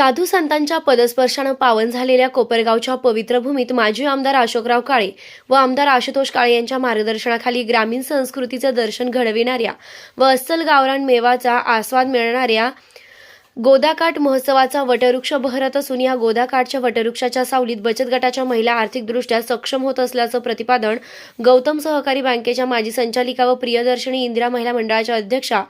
साधू संतांच्या पदस्पर्शानं पावन झालेल्या कोपरगावच्या पवित्र भूमीत माजी आमदार अशोकराव काळे व आमदार आशुतोष काळे यांच्या मार्गदर्शनाखाली ग्रामीण संस्कृतीचं दर्शन घडविणाऱ्या व अस्सल गावरान मेवाचा आस्वाद मिळणाऱ्या गोदाकाठ महोत्सवाचा वटवृक्ष बहरत असून या गोदाकाठच्या वटवृक्षाच्या सावलीत बचत गटाच्या महिला आर्थिकदृष्ट्या सक्षम होत असल्याचं प्रतिपादन गौतम सहकारी बँकेच्या माजी संचालिका व प्रियदर्शनी इंदिरा महिला मंडळाच्या अध्यक्षा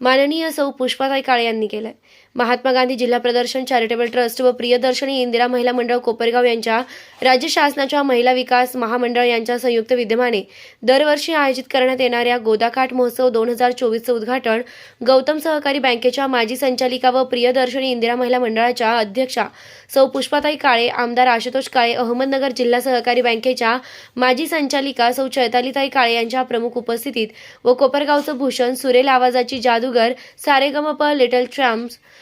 माननीय सौ पुष्पाताई काळे यांनी केलंय. महात्मा गांधी जिल्हा प्रदर्शन चॅरिटेबल ट्रस्ट व प्रियदर्शनी इंदिरा महिला मंडळ कोपरगाव यांच्या राज्य शासनाच्या महिला विकास महामंडळ यांच्या संयुक्त विद्यमाने दरवर्षी आयोजित करण्यात येणाऱ्या गोदाकाठ महोत्सव दोन हजार चोवीसचं उद्घाटन गौतम सहकारी बँकेच्या माजी संचालिका व प्रियदर्शनी इंदिरा महिला मंडळाच्या अध्यक्षा सौ पुष्पाताई काळे आमदार आशुतोष काळे अहमदनगर जिल्हा सहकारी बँकेच्या माजी संचालिका सौ चैतालीताई काळे यांच्या प्रमुख उपस्थितीत व कोपरगावचं भूषण सुरेल आवाजाची जादूगर सारेगमप लिटल ट्रम्प्स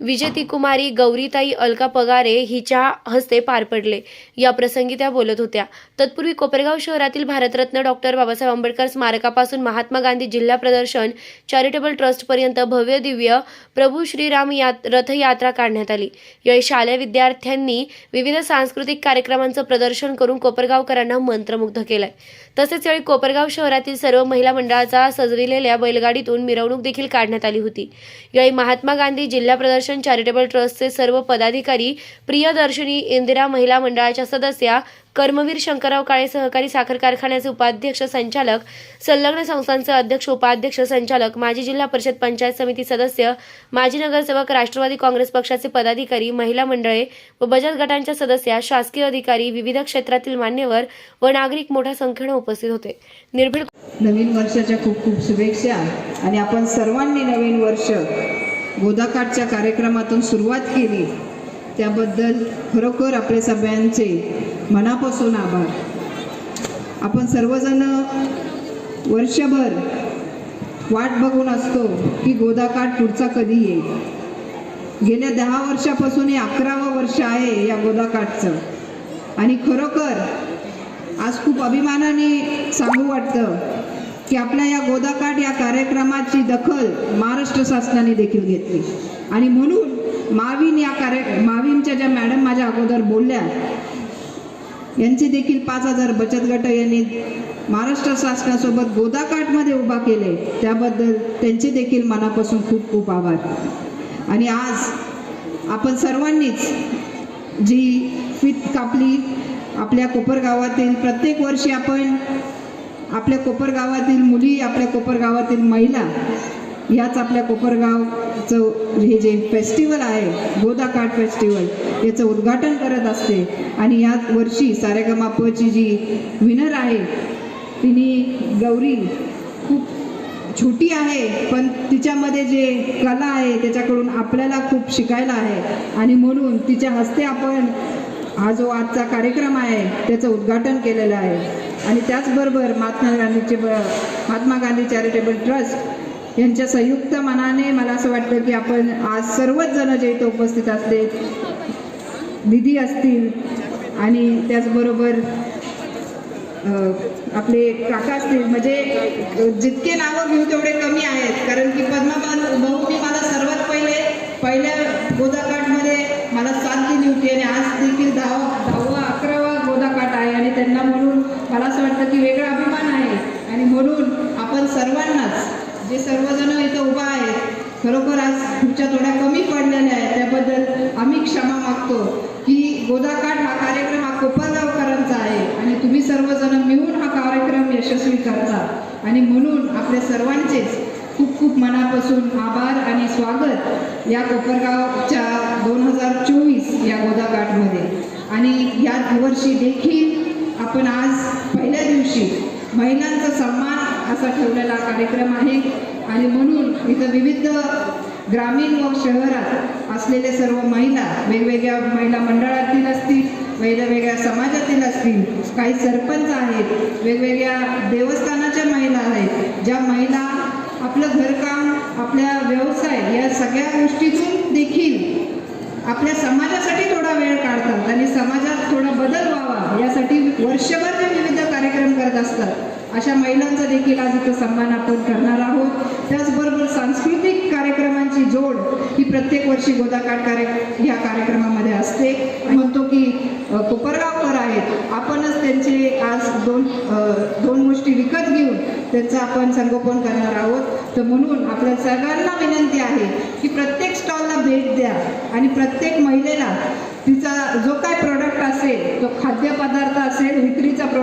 विजेती कुमारी गौरीताई अलका पगारे हिच्या हस्ते पार पडले. या प्रसंगी त्या बोलत होत्या. तत्पूर्वी कोपरगाव शहरातील भारतरत्न डॉक्टर बाबासाहेब आंबेडकर स्मारकापासून महात्मा गांधी जिल्हा प्रदर्शन चॅरिटेबल ट्रस्टपर्यंत भव्य दिव्य प्रभू श्रीराम यात रथयात्रा काढण्यात आली. यावेळी शालेय विद्यार्थ्यांनी विविध सांस्कृतिक कार्यक्रमांचं प्रदर्शन करून कोपरगावकरांना मंत्रमुग्ध केलंय. तसेच यावेळी कोपरगाव शहरातील सर्व महिला मंडळाचा सजविलेल्या बैलगाडीतून मिरवणूक देखील काढण्यात आली होती. यावेळी महात्मा गांधी जिल्हा प्रदर्शन चॅरिटेबल ट्रस्टचे सर्व पदाधिकारी प्रियदर्शनी इंदिरा महिला मंडळाच्या सदस्या कर्मवीर शंकरराव काळे सहकारी साखर कारखान्याचे उपाध्यक्ष संचालक संलग्न संस्थांचे अध्यक्ष उपाध्यक्ष संचालक माजी जिल्हा परिषद पंचायत समिती सदस्य माजी नगरसेवक राष्ट्रवादी काँग्रेस पक्षाचे पदाधिकारी महिला मंडळे व बचत गटांच्या सदस्या शासकीय अधिकारी विविध क्षेत्रातील मान्यवर व नागरिक मोठ्या संख्येने उपस्थित होते. निर्भीड नवीन वर्षाच्या खूप खूप शुभेच्छा आणि आपण सर्वांनी नवीन वर्ष गोदाकाठच्या कार्यक्रमातून सुरुवात केली. त्याबद्दल खरोखर आपले सगळ्यांचे मनापासून आभार. आपण सर्वजण वर्षभर वाट बघून असतो की गोदाकाठ पुढचा कधी येईल. गेल्या दहा वर्षापासून हे अकरावं वर्ष आहे या गोदाकाठचं. आणि खरोखर आज खूप अभिमानाने सांगू वाटतं की आपल्या या गोदाकाठ या कार्यक्रमाची दखल महाराष्ट्र शासनाने देखील घेतली. आणि म्हणून माविन या कार्य माविनच्या ज्या मॅडम माझ्या अगोदर बोलल्या यांचे देखील पाच हजार बचत गट यांनी महाराष्ट्र शासनासोबत गोदाकाठमध्ये उभा केले. त्याबद्दल त्यांचे देखील मनापासून खूप खूप आभार. आणि आज आपण सर्वांनीच जी फित कापली आपल्या कोपरगावातील प्रत्येक वर्षी आपण आपल्या कोपरगावातील मुली आपल्या कोपरगावातील महिला याच आपल्या कोपरगावचं हे जे फेस्टिवल आहे गोदाकाठ फेस्टिवल याचं उद्घाटन करत असते. आणि याच वर्षी सारेगमापची जी विनर आहे तिने गौरी खूप छोटी आहे पण तिच्यामध्ये जे कला आहे त्याच्याकडून आपल्याला खूप शिकायला आहे. आणि म्हणून तिच्या हस्ते आपण हा जो आजचा कार्यक्रम आहे त्याचं उद्घाटन केलेलं आहे. आणि त्याचबरोबर महात्मा गांधीचे ब महात्मा गांधी चॅरिटेबल ट्रस्ट यांच्या संयुक्त मनाने मला असं वाटतं की आपण आज सर्वच जण जे इथं उपस्थित असले निधी असतील आणि त्याचबरोबर आपले काका असतील म्हणजे जितके नावं घेऊ तेवढे कमी आहेत. कारण की पद्माबाद भाऊनी मला सर्वात पहिले पहिल्या गोदाकाठमध्ये मला साथ दिली होती आणि आज देखील दहावा दहावा अकरावा गोदाकाठ आहे आणि त्यांना म्हणून मला असं वाटतं की वेगळा अभिमान आहे. आणि म्हणून आपण सर्वांनाच जे सर्वजण इथं उभा आहेत खरोखर आज खुर्च्या थोड्या कमी पडलेल्या आहेत. त्याबद्दल आम्ही क्षमा मागतो की गोदाकाठ हा कार्यक्रम हा कोपरगावकरांचा आहे आणि तुम्ही सर्वजण मिळून हा कार्यक्रम यशस्वी करता. आणि म्हणून आपल्या सर्वांचेच खूप खूप मनापासून आभार आणि स्वागत या कोपरगावच्या दोन हजार चोवीस या गोदाकाठमध्ये. आणि या वर्षी देखील आपण आज दिवशी महिलांचा सन्मान असा ठेवलेला कार्यक्रम आहे. आणि म्हणून इथं विविध ग्रामीण व शहरात असलेले सर्व महिला वेगवेगळ्या महिला मंडळातील असतील वेगवेगळ्या समाजातील असतील काही सरपंच आहेत वेगवेगळ्या देवस्थानाच्या महिला आहेत ज्या महिला आपलं घरकाम आपल्या व्यवसाय या सगळ्या गोष्टीतून देखील आपल्या समाजासाठी थोडा वेळ काढतात आणि समाजात थोडा बदल व्हावा यासाठी वर्षभर कार्यक्रम करत असतात. अशा महिलांचा देखील आज इथं सन्मान आपण करणार आहोत. त्याचबरोबर सांस्कृतिक कार्यक्रमांची जोड ही प्रत्येक वर्षी गोदाकाठ कार्य ह्या कार्यक्रमामध्ये असते. म्हणतो की कोपरगावकर आहेत. आपणच त्यांचे आज दोन दोन गोष्टी विकत घेऊन त्यांचं आपण संगोपन करणार आहोत. तर म्हणून आपल्या सगळ्यांना विनंती आहे की प्रत्येक स्टॉलला भेट द्या आणि प्रत्येक महिलेला तिचा जो काय प्रोडक्ट असेल तो खाद्यपदार्थ असेल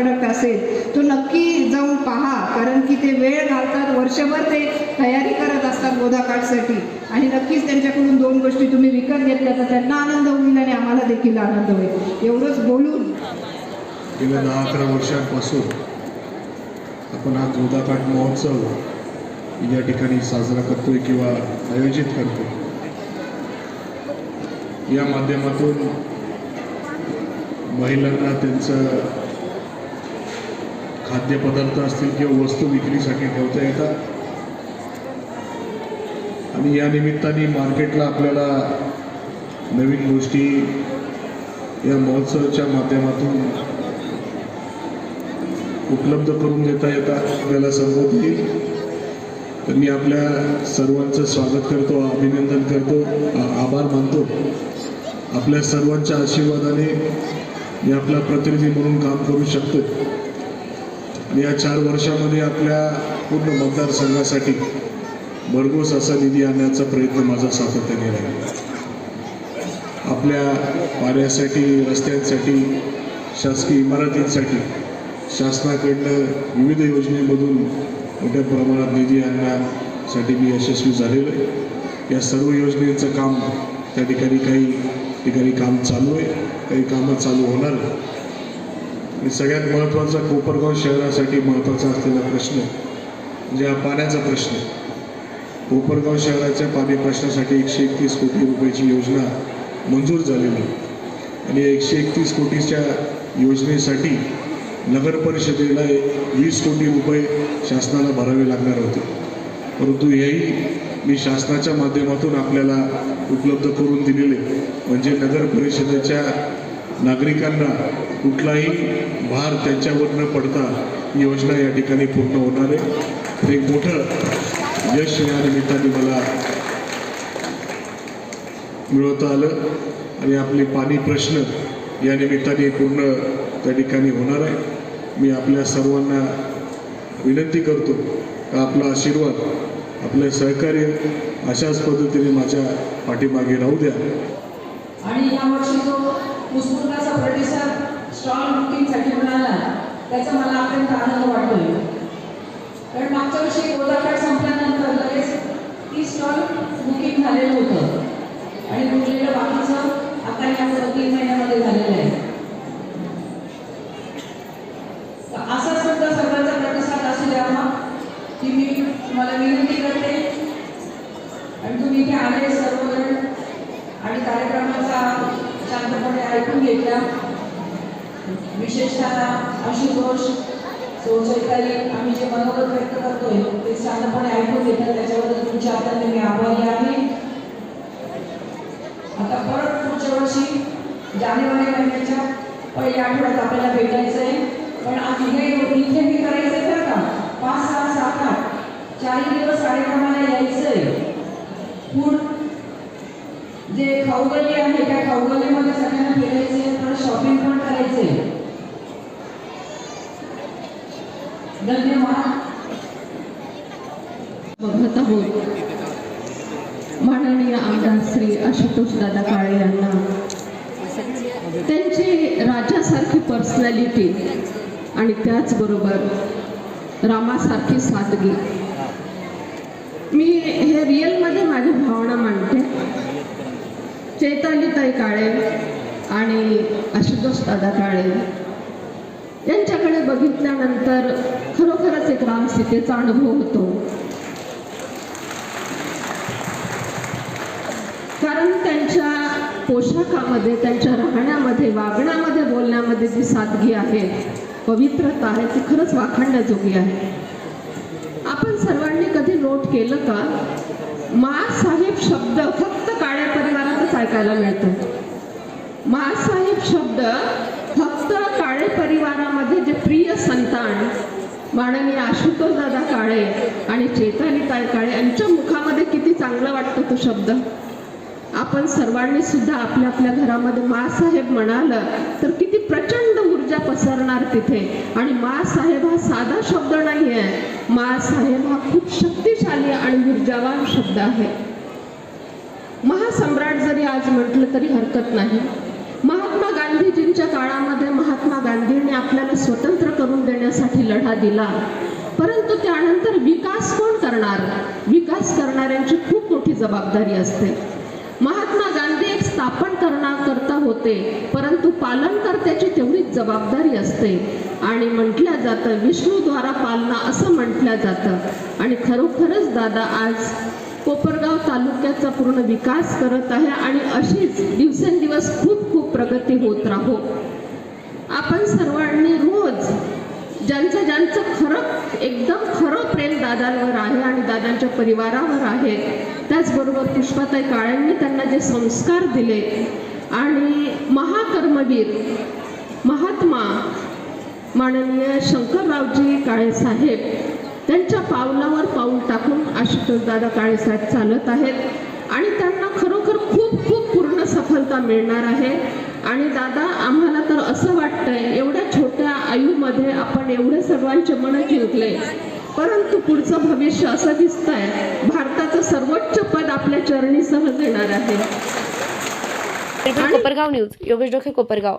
प्रोडक्ट असेल तो नक्की जाऊन पहा. कारण की ते वेळ घालतात वर्षभर ते तयारी करत असतात गोदाकाठसाठी. आणि नक्कीच त्यांच्याकडून दोन गोष्टी तुम्ही विकत घेतल्या तर त्यांना आनंद होईल आणि आम्हाला देखील आनंद होईल. एवढंच बोलून. गेल्या दहा अकरा वर्षांपासून आपण हा गोदाकाठ महोत्सव या ठिकाणी साजरा करतोय किंवा आयोजित करतोय. या माध्यमातून महिलांना त्यांचं खाद्यपदार्थ असतील किंवा वस्तू विक्रीसाठी ठेवता येतात. आणि या निमित्ताने मार्केटला आपल्याला नवीन गोष्टी या महोत्सवाच्या माध्यमातून उपलब्ध करून देता येतात आपल्याला समजत येईल. तर मी आपल्या सर्वांचं स्वागत करतो अभिनंदन करतो आभार मानतो. आपल्या सर्वांच्या आशीर्वादाने मी आपला प्रतिनिधी म्हणून काम करू शकतो. या चार वर्षामध्ये आपल्या पूर्ण मतदारसंघासाठी भरघोस असा निधी आणण्याचा प्रयत्न माझा सातत्याने राहील आपल्या पाण्यासाठी रस्त्यांसाठी शासकीय इमारतींसाठी शासनाकडनं विविध योजनेमधून मोठ्या प्रमाणात निधी आणण्यासाठी मी यशस्वी झालेलो आहे या सर्व योजनेचं काम त्या ठिकाणी काही ठिकाणी काम चालू आहे काही कामं चालू होणार आहे. आणि सगळ्यात महत्त्वाचा कोपरगाव शहरासाठी महत्त्वाचा असलेला प्रश्न म्हणजे हा पाण्याचा प्रश्न कोपरगाव शहराच्या पाणी प्रश्नासाठी एकशे एकतीस कोटी रुपयाची योजना मंजूर झालेली आणि एकशे एकतीस कोटीच्या योजनेसाठी नगर परिषदेला वीस कोटी रुपये शासनाला भरावे लागणार होते. परंतु हेही मी शासनाच्या माध्यमातून आपल्याला उपलब्ध करून दिलेले म्हणजे नगर परिषदेच्या नागरिकांना कुठलाही भार त्यांच्यावर न पडता योजना या ठिकाणी पूर्ण होणार आहे. तर एक मोठं यश या निमित्ताने मला मिळवता आलं आणि आपले पाणी प्रश्न या निमित्ताने पूर्ण त्या ठिकाणी होणार आहे. मी आपल्या सर्वांना विनंती करतो का आपला आशीर्वाद आपलं सहकार्य अशाच पद्धतीने माझ्या पाठीमागे राहू द्या. आणि यावर्षी उत्स्फूर्ताचा प्रतिसाद स्टॉल बुकिंगसाठी मिळाला त्याचा मला अत्यंत आनंद वाटतोय. कारण मागच्या वर्षी गोदाकाठ संपल्यानंतर लगेच ती स्टॉल बुकिंग झालेलं होतं. आणि उरलेलं बाकीचं आता या तीन महिन्यामध्ये झालेलं आहे. असा सुद्धा सर्वांचा प्रतिसाद असू द्यावा की मी तुम्हाला विनंती करते. आणि तुम्ही इथे आले सर्वजण आणि विशेषतः आशुतोष सो चैताली आम्ही जे मनोगत व्यक्त करतोय ते शांतपणे ऐकून घेतात. त्याच्याबद्दल तुमचे अत्यंत मी आभारी आहे. आता परत पुढच्या वर्षी जानेवारी महिन्याच्या पहिल्या आठवड्यात आपल्याला भेटायचं आहे. पण आज हे इथे मी करायचं आहे बरं का? पाच सहा सात आठ. चारही दिवस कार्यक्रमाला जे खाऊगल्ली आहे त्या खाऊगल्लीमध्ये सगळ्यांना फिरायचे थोडं तर शॉपिंग पण करायचे. धन्यवाद. बघत आहोत. माननीय आमदार श्री आशुतोष दादा काळे यांना. त्यांची राजासारखी पर्सनॅलिटी आणि त्याचबरोबर रामासारखी सादगी. मी हे रिअलमध्ये माझ्या भावना मांडते. चैतालीताई काळे आणि आशुतोष दादा काळे यांच्याकडे बघितल्यानंतर खरोखरच एक रामसीतेचा अनुभव होतो. कारण त्यांच्या पोशाखामध्ये त्यांच्या राहण्यामध्ये वागण्यामध्ये बोलण्यामध्ये जी सादगी आहे पवित्रता आहे ती खरंच वाखाणण्याजोगी आहे. आपण सर्वांनी कधी नोट केलं का? मासाहेब शब्द फक्त काळ्या ऐकायला मिळतो. मासाहेब शब्द फक्त काळे परिवारामध्ये जे प्रिय संतान माननीय आशुतोष दादा काळे आणि चैतालीताई काळे यांच्या मुखामध्ये किती चांगला वाटतो तो शब्द? आपण सर्वांनी सुद्धा आपल्या आपल्या घरामध्ये मासाहेब म्हणालं तर किती प्रचंड ऊर्जा पसरणार तिथे. आणि मासाहेब हा साधा शब्द नाही आहे मासाहेब हा खूप शक्तिशाली आणि ऊर्जावान शब्द आहे. महासम्राट जरी आज म्हटलं तरी हरकत नाही. महात्मा गांधीजींच्या काळामध्ये महात्मा गांधींनी आपल्याला स्वतंत्र करून देण्यासाठी लढा दिला. परंतु त्यानंतर विकास कोण करणार? विकास करणाऱ्यांची खूप मोठी जबाबदारी असते. महात्मा गांधी एक स्थापन करण्याकरता होते परंतु पालनकर्त्याची तेवढीच जबाबदारी असते. आणि म्हटलं जातं विष्णूद्वारा पालना असं म्हटलं जातं. आणि खरोखरच दादा आज कोपरगाव तालुक्याचा पूर्ण विकास करत आहे आणि अशीच दिवसेंदिवस खूप खूप प्रगती होत राहो. आपण सर्वांनी रोज ज्यांचं ज्यांचं खरं एकदम खरं प्रेम दादांवर आहे आणि दादांच्या परिवारावर आहे त्याचबरोबर पुष्पाताई काळ्यांनी त्यांना जे संस्कार दिले आणि महाकर्मवीर महात्मा माननीय शंकररावजी काळेसाहेब त्यांच्या पावलावर पाऊल टाकून आशुतोष दादा काळेसाहेब चालत आहेत. आणि त्यांना खरोखर खूप खूप पूर्ण सफलता मिळणार आहे. आणि दादा आम्हाला तर असं वाटतंय एवढ्या छोट्या आयुमध्ये आपण एवढे सर्वांचे मन जिंकले. परंतु पुढचं भविष्य असं दिसतंय भारताचं सर्वोच्च पद आपल्या चरणी सहज येणार आहे. कोपरगाव न्यूज योगेश डोके कोपरगाव.